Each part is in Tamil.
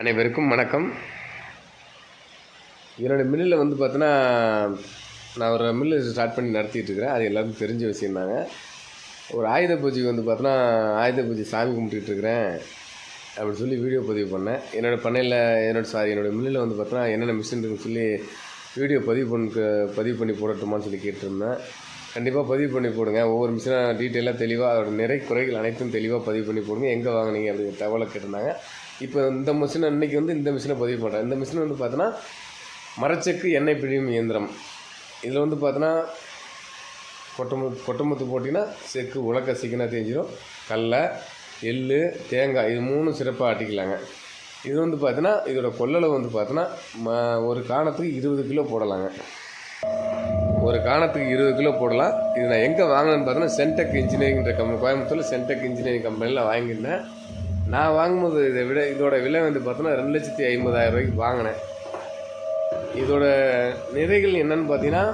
அனைவருக்கும் வணக்கம். என்னோடய மில்லில் வந்து பார்த்தோன்னா நான் ஒரு மில்லு ஸ்டார்ட் பண்ணி நடத்திட்டுருக்கிறேன் அது எல்லாருக்கும் தெரிஞ்ச விஷயந்தாங்க ஒரு ஆயுத பூஜைக்கு வந்து பார்த்தோன்னா ஆயுத பூஜை சாமி கும்பிட்டுருக்கிறேன் அப்படின்னு சொல்லி வீடியோ பதிவு பண்ணேன். என்னோடய பண்ணையில் என்னோடய சாரி என்னோடய மில்லில் வந்து பார்த்தோன்னா என்னென்ன மிஷின் இருக்குன்னு சொல்லி வீடியோ பதிவு பண்ண பதிவு பண்ணி போடட்டுமான்னு சொல்லி கேட்டிருந்தேன். கண்டிப்பாக பதிவு பண்ணி போடுங்க. ஒவ்வொரு மிஷினாக டீட்டெயிலாக தெளிவாக அதோட நிறை குறைகள் அனைத்தும் தெளிவாக பதிவு பண்ணி போடுங்க. எங்கே வாங்கினீங்க அப்படிங்கிற தகவலை கேட்டிருந்தாங்க. இப்போ இந்த மிஷினை இன்றைக்கி வந்து இந்த மிஷினை பதிவு பண்ணுறேன் இந்த மிஷின் வந்து பார்த்தோன்னா மரச்செக்கு எண்ணெய் பிழியும் இயந்திரம். இதில் வந்து பார்த்தோன்னா கொட்டமுத்து கொட்டமுத்து போட்டிங்கன்னா செக்கு உலக்க சிக்கனாக தேஞ்சிடும் கடல எள் தேங்காய் இது மூணும் சிறப்பாக ஆட்டிக்கலாங்க. இது வந்து பார்த்தீங்கன்னா இதோட கொள்ளளவு வந்து பார்த்தோன்னா ஒரு காணத்துக்கு இருபது கிலோ போடலாங்க. ஒரு காணத்துக்கு இருபது கிலோ போடலாம். இது நான் எங்கே வாங்கினேன்னு பார்த்தோன்னா சென்டெக் இன்ஜினியரிங்ன்ற கம்பெனி கோயம்புத்தூரில் சென்டெக் இன்ஜினியரிங் கம்பெனியில் வாங்கியிருந்தேன். நான் வாங்கும்போது இதை விட இதோட விலை வந்து பார்த்தோன்னா ரெண்டு லட்சத்தி ஐம்பதாயிரம் ரூபாய்க்கு வாங்கினேன். இதோட நிறைகள் என்னன்னு பார்த்தீங்கன்னா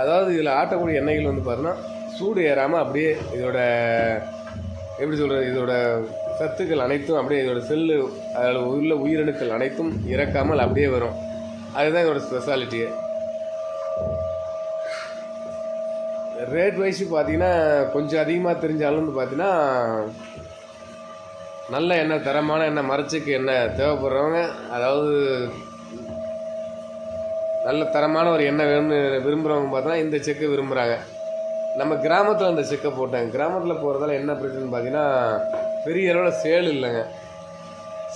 அதாவது இதில் ஆட்டக்கூடிய எண்ணெய்கள் வந்து பார்த்தோன்னா சூடு ஏறாமல் அப்படியே இதோட எப்படி சொல்கிறது இதோட சத்துக்கள் அனைத்தும் அப்படியே இதோட செல்லு அதில் உள்ள உயிரணுக்கள் அனைத்தும் இறக்காமல் அப்படியே வரும். அதுதான் இதோட ஸ்பெஷாலிட்டியே ரேட் வைஸ் பார்த்தீங்கன்னா கொஞ்சம் அதிகமாக தெரிஞ்சாலும் வந்து பார்த்தீங்கன்னா நல்ல எண்ணெய் தரமான எண்ணெய் மரச்சுக்கு எண்ணெய் தேவைப்படுறவங்க அதாவது நல்ல தரமான ஒரு எண்ணெய் வேணும்னு விரும்புகிறவங்க பார்த்தோன்னா இந்த செக்கு விரும்புகிறாங்க நம்ம கிராமத்தில் அந்த செக்கை போட்டாங்க. கிராமத்தில் போகிறதால என்ன பிரச்சனைன்னு பார்த்தீங்கன்னா பெரிய அளவில் சேல் இல்லைங்க.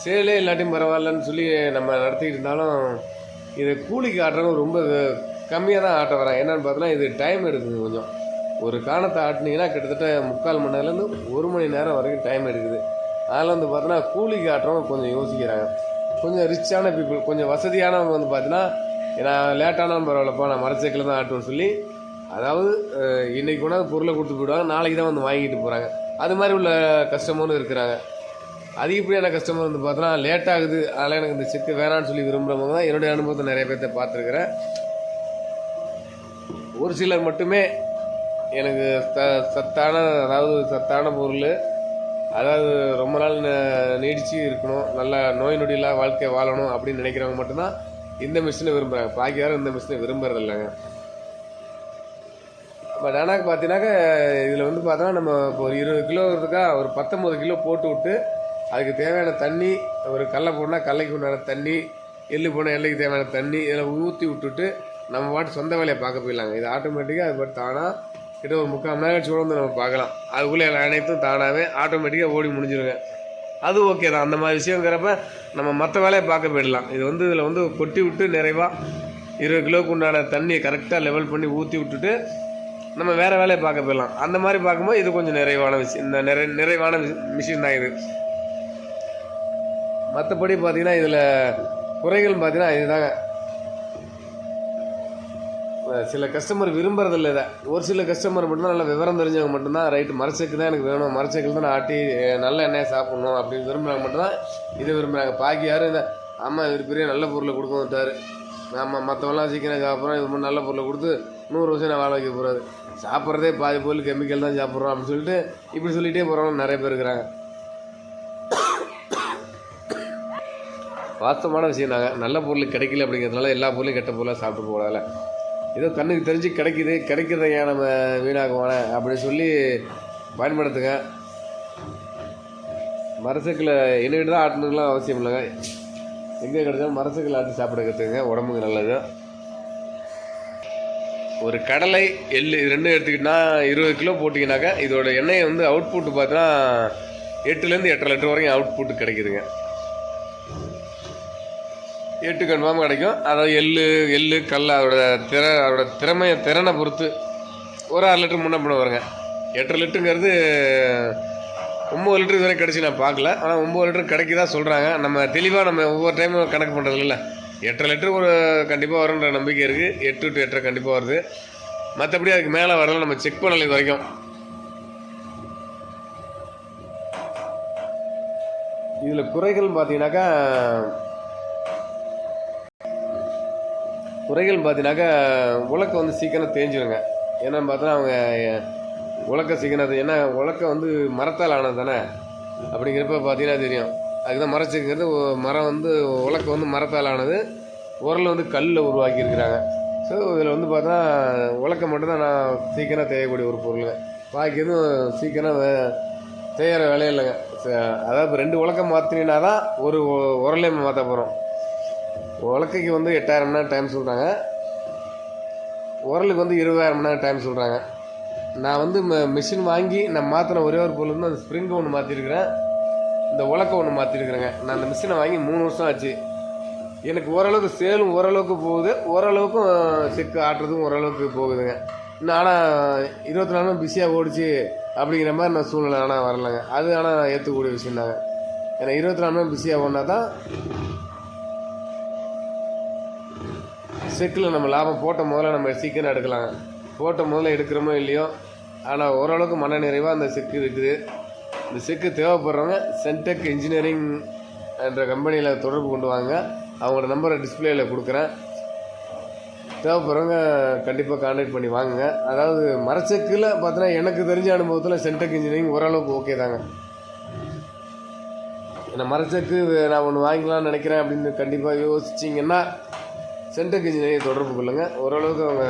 சேலே இல்லாட்டியும் பரவாயில்லன்னு சொல்லி நம்ம நடத்திக்கிட்டு இருந்தாலும் இதை கூலிக்கு ஆட்டுறவங்க ரொம்ப கம்மியாக தான் ஆட்ட வராங்க. என்னென்னு பார்த்தோன்னா இது டைம் எடுக்குது கொஞ்சம். ஒரு காணத்தை ஆட்டினீங்கன்னா கிட்டத்தட்ட முக்கால் மணி நேரம்லேருந்து ஒரு மணி நேரம் வரைக்கும் டைம் எடுக்குது. அதில் வந்து பார்த்தோன்னா கூலிக்கு காட்டுறவங்க கொஞ்சம் யோசிக்கிறாங்க. கொஞ்சம் ரிச்சான பீப்புள் கொஞ்சம் வசதியானவங்க வந்து பார்த்தீங்கன்னா நான் லேட்டானாலும் பரவாயில்லப்பா நான் மரச்சைக்கில் தான் ஆட்டுவேன் சொல்லி அதாவது இன்றைக்கி கொண்டாந்து பொருளை கொடுத்து போயிடுவாங்க நாளைக்கு தான் வந்து வாங்கிட்டு போகிறாங்க அது மாதிரி உள்ள கஸ்டமரும் இருக்கிறாங்க. அதிகப்படியான கஸ்டமர் வந்து பார்த்தோன்னா லேட் ஆகுது. அதனால் எனக்கு இந்த செக்கு வேணான்னு சொல்லி விரும்புகிறவங்க தான் என்னுடைய அனுபவத்தை நிறைய பேர்த்த பார்த்துருக்குறேன். ஒரு சிலர் மட்டுமே எனக்கு ச சத்தான அதாவது சத்தான பொருள் அதாவது ரொம்ப நாள் நீடித்து நீடிச்சு இருக்கணும். நல்ல நோய் நொடியில்லா வாழ்க்கை வாழணும் அப்படின்னு நினைக்கிறவங்க மட்டும்தான் இந்த மிஷினை விரும்புகிறாங்க பாக்கி யாரும் இந்த மிஷினை விரும்புறது இல்லைங்க பட் ஆனால் பார்த்தீங்கன்னாக்கா இதில் வந்து பார்த்தோன்னா நம்ம இப்போ ஒரு இருபது கிலோ இருக்கா ஒரு பத்தொம்பது கிலோ போட்டு விட்டு அதுக்கு தேவையான தண்ணி ஒரு கடலை போனால் கடலைக்கு உண்டான தண்ணி எள்ளு போனால் எல்லைக்கு தேவையான தண்ணி இதில் ஊற்றி விட்டுட்டு நம்ம பாட்டு சொந்த வேலையை பார்க்க போயிடலாங்க. இது ஆட்டோமேட்டிக்காக அது பாட்டு தானாக கிட்ட ஒரு முக்கால் மணி நேரம் கூட வந்து நம்ம பார்க்கலாம். அதுக்குள்ளே எல்லா அனைத்தும் தானாகவே ஆட்டோமேட்டிக்காக ஓடி முடிஞ்சிருங்க. அது ஓகே தான். அந்த மாதிரி விஷயங்கிறப்ப நம்ம மற்ற வேலையை பார்க்க போயிடலாம். இது வந்து இதில் வந்து கொட்டி விட்டு நிறைவாக இருபது கிலோவுக்கு உண்டான தண்ணியை கரெக்டாக லெவல் பண்ணி ஊற்றி விட்டுட்டு நம்ம வேறு வேலையை பார்க்க போயிடலாம். அந்த மாதிரி பார்க்கும்போது இது கொஞ்சம் நிறைவான விஷயம். இந்த நிறை நிறைவான மிஷின் தான் இது. மற்றபடி பார்த்தீங்கன்னா இதில் குறைகள் பார்த்திங்கன்னா இதுதாங்க சில கஸ்டமர் விரும்புறதில்ல இதை. ஒரு சில கஸ்டமர் மட்டும்தான் நல்லா விவரம் தெரிஞ்சவங்க மட்டும்தான் ரைட்டு மரச்சக்கு தான் எனக்கு வேணும் மரச்சக்கில் தான் நான் ஆட்டி நல்ல எண்ணெயை சாப்பிட்ணும் அப்படின்னு விரும்புகிறவங்க மட்டும்தான் இதை விரும்புகிறாங்க பாக்கி யாரும் இதை ஆமாம் இவர் பெரிய நல்ல பொருளை கொடுக்க வந்துட்டார். ஆமாம் மற்றவெல்லாம் சீக்கிரம் சாப்பிட்றோம் இது மாதிரி நல்ல பொருளை கொடுத்து நூறு வருஷம் நான் வாழ வைக்க போகிறாரு சாப்பிட்றதே பாதி பொருள் கெமிக்கல் தான் சாப்பிட்றோம் அப்படின்னு சொல்லிட்டு இப்படி சொல்லிகிட்டே போகிறவங்க நிறைய பேர் இருக்கிறாங்க. வாஸ்தவமான விஷயம் நாங்கள் நல்ல பொருள் கிடைக்கல அப்படிங்கிறதுனால எல்லா பொருளையும் கெட்ட பொருளாக சாப்பிட்டு போகிறதால ஏதோ கண்ணுக்கு தெரிஞ்சு கிடைக்குது கிடைக்கிறத ஏன் நம்ம வீணாக்குவானே அப்படின்னு சொல்லி பயன்படுத்துங்க. மரசக்கில் என்னகிட்ட தான் ஆட்டணுங்களாம் அவசியம் இல்லைங்க. எங்கே கிடைச்சாலும் மரசக்கில் ஆட்டி சாப்பிட கற்றுக்குங்க உடம்புக்கு நல்லது. ஒரு கடலை எள்ளு இது ரெண்டும் இருபது கிலோ போட்டிங்கனாக்கா இதோட எண்ணெயை வந்து அவுட்புட் பார்த்தீங்கன்னா எட்டுலேருந்து எட்டரை லிட்டர் வரைக்கும் அவுட்புட் கிடைக்குதுங்க. எட்டு கன்ஃபார்ம் கிடைக்கும். அதாவது எள்ளு எள்ளு கல் அதோட திற அதோட திறமையை திறனை பொறுத்து ஒரு அரை லிட்டர் முன்ன பண்ண வருங்க. எட்டரை லிட்டருங்கிறது ஒம்பது லிட்டர் இதுவரை கிடச்சி நான் பார்க்கல. ஆனால் ஒம்பது லிட்டர் கிடைக்குதா சொல்கிறாங்க நம்ம தெளிவாக நம்ம ஒவ்வொரு டைமும் கணக்கு பண்ணுறது இல்லை எட்டரை லிட்டர் ஒரு கண்டிப்பாக வரும்ன்ற நம்பிக்கை இருக்குது எட்டு டு எட்டரை கண்டிப்பாக வருது. மற்றபடி அதுக்கு மேலே வரல. நம்ம செக் பண்ணல இது வரைக்கும். இதில் குறைகள்னு பார்த்தீங்கன்னாக்கா குறைகள் பார்த்தீங்கன்னாக்கா உலக்கம் வந்து சீக்கிரம் தேஞ்சிருங்க. என்னன்னு பார்த்தா அவங்க உலக்க சீக்கிரம் ஏன்னா உலக்க வந்து மரத்தால் ஆனது தானே? அப்படிங்கிறப்ப பார்த்தீங்கன்னா தெரியும். அதுதான் மரச்செக்குங்கிறது மரம் வந்து உலக்க வந்து மரத்தால் ஆனது உரல் வந்து கல்லில் உருவாக்கியிருக்கிறாங்க. ஸோ இதில் வந்து பார்த்தா உலக்கம் மட்டும்தான் நான் சீக்கிரம் தேயக்கூடிய ஒரு பொருளுங்க. பாக்கி எதுவும் சீக்கிரம் வே- தேயிற வேலையே இல்லைங்க. அதாவது இப்போ ரெண்டு உலக்கம் மாற்றினா தான் ஒரு உ- உரலே மாற்ற போகிறோம் உலக்கைக்கு வந்து எட்டாயிரம் மணி நேரம் டைம் சொல்கிறாங்க உரலுக்கு வந்து இருபதாயிரம் மணி நேரம் டைம் சொல்கிறாங்க நான் வந்து மிஷின் வாங்கி நான் மாற்றின ஒரே ஒரு பொருள் வந்து அந்த ஸ்ப்ரிங்கை ஒன்று மாற்றிருக்கிறேன் இந்த உலக்க ஒன்று மாற்றிருக்கிறேங்க நான் அந்த மிஷினை வாங்கி மூணு வருஷம் ஆச்சு. எனக்கு ஓரளவுக்கு சேலும் ஓரளவுக்கு போகுது. ஓரளவுக்கும் செக்கு ஆட்டுறதும் ஓரளவுக்கு போகுதுங்க. இன்னும் ஆனால் இருபத்தி நாலும் பிஸியாக ஓடிச்சு அப்படிங்கிற மாதிரி நான் சூழ்நிலை ஆனால் வரலைங்க. அது ஆனால் ஏற்றுக்கூடிய விஷயம் தாங்க ஏன்னா இருபத்தி நாலு மணி பிஸியாக ஓடினா தான் செக்கில் நம்ம லாபம் போட்ட முதல்ல நம்ம சீக்கிரம் எடுக்கலாம். போட்ட முதல்ல எடுக்கிறோமோ இல்லையோ? ஆனால் ஓரளவுக்கு மன நிறைவாக அந்த செக்கு இருக்குது. இந்த செக்கு தேவைப்படுறவங்க சென்டெக் இன்ஜினியரிங் என்ற கம்பெனியில் தொடர்பு கொண்டு வாங்க. அவங்களோட நம்பரை டிஸ்பிளேயில் கொடுக்குறேன். தேவைப்படுறவங்க கண்டிப்பாக கான்டாக்ட் பண்ணி வாங்குங்க. அதாவது மரச்செக்கில் பார்த்தோன்னா எனக்கு தெரிஞ்ச அனுபவத்தில் சென்டெக் இன்ஜினியரிங் ஓரளவுக்கு ஓகே தாங்க. ஏன்னா மரச்செக்கு நான் ஒன்று வாங்கிக்கலாம்னு நினைக்கிறேன் அப்படின்னு கண்டிப்பாக யோசிச்சிங்கன்னா சென்டர் இன்ஜினியரிங் தொடர்பு கொள்ளுங்க. ஓரளவுக்கு அவங்க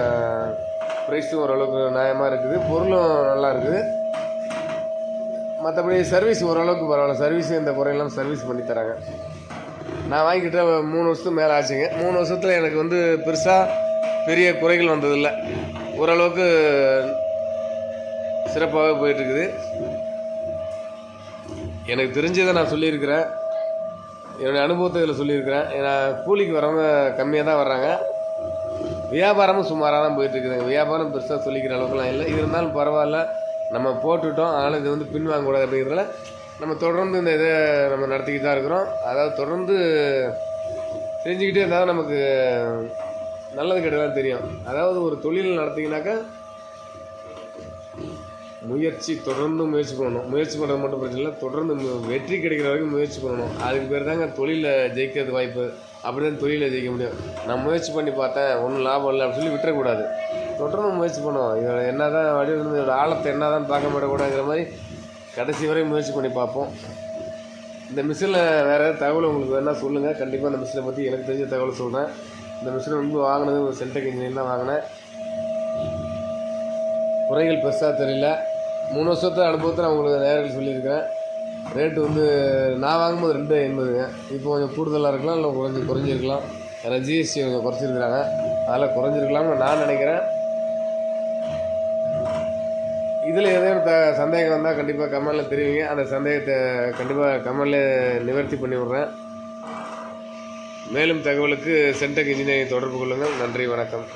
ப்ரைஸும் ஓரளவுக்கு நியாயமாக இருக்குது. பொருளும் நல்லா இருக்குது. மற்றபடி சர்வீஸ் ஓரளவுக்கு பரவாயில்ல. சர்வீஸும் இந்த குறையெல்லாம் சர்வீஸ் பண்ணி தராங்க. நான் வாங்கிக்கிட்ட மூணு வருஷத்துக்கு மேலே ஆச்சுங்க. மூணு வருஷத்தில் எனக்கு வந்து பெருசாக பெரிய குறைகள் வந்ததில்லை. ஓரளவுக்கு சிறப்பாகவே போயிட்டுருக்குது எனக்கு தெரிஞ்சதை நான் சொல்லியிருக்கிறேன். என்னுடைய அனுபவத்தை இதில் சொல்லியிருக்கிறேன். ஏன்னா கூலிக்கு வரவங்க கம்மியாக தான் வர்றாங்க. வியாபாரமும் சுமாராக தான் போயிட்டுருக்குதுங்க வியாபாரம் பெருசாக சொல்லிக்கிற அளவுக்குலாம் இல்லை. இருந்தாலும் பரவாயில்ல. நம்ம போட்டுவிட்டோம் அதனால் இது வந்து பின்வாங்கக்கூடாது அப்படிங்கிறதுல நம்ம தொடர்ந்து இந்த இதை நம்ம நடத்திக்கிட்டு தான் இருக்கிறோம். அதாவது தொடர்ந்து செஞ்சுக்கிட்டே இருந்தால் நமக்கு நல்லது கெட்டதான் தெரியும். அதாவது ஒரு தொழில் நடத்திங்கனாக்கா முயற்சி தொடர்ந்து முயற்சி பண்ணணும். முயற்சி பண்ணுறது மட்டும் பிரச்சனை இல்லை. தொடர்ந்து வெற்றி கிடைக்கிற வரைக்கும் முயற்சி பண்ணணும். அதுக்கு பேர் தாங்க தொழிலில் ஜெயிக்கிறது வாய்ப்பு. அப்படி தான் தொழிலில் ஜெயிக்க முடியும். நான் முயற்சி பண்ணி பார்த்தேன். ஒன்றும் லாபம் இல்லை அப்படின்னு சொல்லி விட்டுறக்கூடாது. தொடர்ந்து முயற்சி பண்ணுவோம் இதோட என்ன தான் வடிவம் இதோட ஆழத்தை என்ன தான் பார்க்க மாட்டக்கூடாதுங்கிற மாதிரி கடைசி வரை முயற்சி பண்ணி பார்ப்போம். இந்த மிஷினில் வேறு ஏதாவது தகவல் உங்களுக்கு வேணால் சொல்லுங்கள் கண்டிப்பாக இந்த மிஷினை பற்றி எனக்கு தெரிஞ்ச தகவல் சொல்கிறேன் இந்த மிஷினை வந்து வாங்கினது ஒரு சென்டெக் இன்ஜினியர் தான் வாங்கினேன். குறைகள் பெருசாக தெரியல. மூணு வருஷத்து அனுபவத்தை நான் உங்களுக்கு நேரில் சொல்லியிருக்கிறேன். ரேட்டு வந்து நான் வாங்கும்போது ரெண்டு எண்பதுங்க இப்போ கொஞ்சம் கூடுதலாக இருக்கலாம் இல்லை குறைஞ்சி குறைஞ்சிருக்கலாம். ஏன்னா ஜிஎஸ்டி கொஞ்சம் குறைச்சிருக்கிறாங்க. அதெல்லாம் குறைஞ்சிருக்கலாம்னு நான் நினைக்கிறேன். இதில் ஏதேனும் த சந்தேகம் வந்தால் கண்டிப்பாக கமெண்டில் தெரிவிங்க. அந்த சந்தேகத்தை கண்டிப்பாக கமெண்டில் நிவர்த்தி பண்ணி விட்றேன். மேலும் தகவலுக்கு சென்டெக் இன்ஜினியரிங் தொடர்பு கொள்ளுங்கள். நன்றி வணக்கம்.